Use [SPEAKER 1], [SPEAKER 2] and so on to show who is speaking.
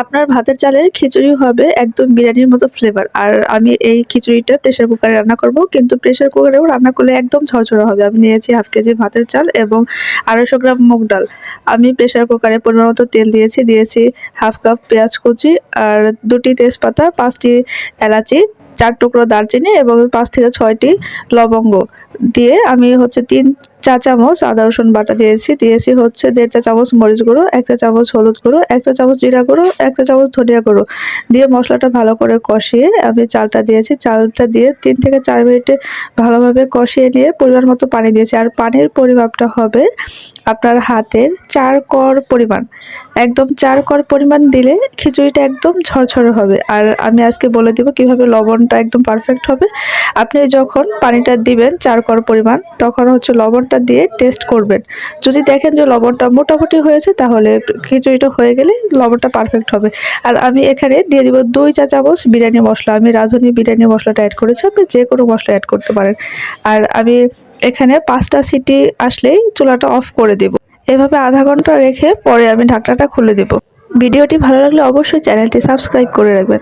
[SPEAKER 1] আপনার ভাতের চালের খিচুড়ি হবে একদম বিরিয়ানির মতো ফ্লেভার আর আমি এই খিচুড়িটা প্রেশার কুকারে রান্না করব, কিন্তু প্রেশার কুকারেও রান্না করলে একদম ঝরঝরা হবে। আমি নিয়েছি হাফ কেজি ভাতের চাল এবং আড়াইশো গ্রাম মুগ ডাল। আমি প্রেশার কুকারে পরিমাণ মতো তেল দিয়েছি দিয়েছি হাফ কাপ পেঁয়াজ কুচি আর দুটি তেজপাতা, পাঁচটি এলাচি, চার টুকরো দারচিনি এবং পাঁচ থেকে ছয়টি লবঙ্গ। দিয়ে আমি হচ্ছে তিন চা চামচ, আদা, রসুন বাটা দিয়েছি। দিয়েছি হচ্ছে দেড় চা চামচ মরিচ গুঁড়ো, এক চা চামচ হলুদ গুঁড়ো, এক চা চামচ জিরা গুঁড়ো, এক চা চামচ ধনিয়া গুঁড়ো। দিয়ে মশলাটা ভালো করে কষিয়ে আমি চালটা দিয়েছি। চালটা দিয়ে তিন থেকে চার মিনিটে ভালোভাবে কষিয়ে নিয়ে পরিমাণ মতো পানি দিয়েছি। আর পানির পরিমাপটা হবে আপনার হাতের চার কর পরিমাণ। একদম চার কর পরিমাণ দিলে খিচুড়িটা একদম ঝরঝরে হবে। আর আমি আজকে বলে দিব কীভাবে লবণটা একদম পারফেক্ট হবে। আপনি যখন পানিটা দিবেন চার কর পরিমাণ, তখন হচ্ছে লবণটা দিয়ে টেস্ট করবেন। যদি দেখেন যে লবণটা মোটামুটি হয়েছে, তাহলে খিচুড়িটা হয়ে গেলে লবণটা পারফেক্ট হবে। আর আমি এখানে দিয়ে দিব দুই চা চামচ বিরিয়ানি মশলা। আমি রাঁধুনি বিরিয়ানি মশলাটা অ্যাড করেছি, আপনি যে কোনো মশলা অ্যাড করতে পারেন। আর আমি এখানে পাঁচটা সিটি আসলেই চুলাটা অফ করে দেব। এভাবে আধা ঘণ্টা রেখে পরে আমি ঢাকনাটা খুলে দেব। ভিডিওটি ভালো লাগলে অবশ্যই চ্যানেলটি সাবস্ক্রাইব করে রাখবেন।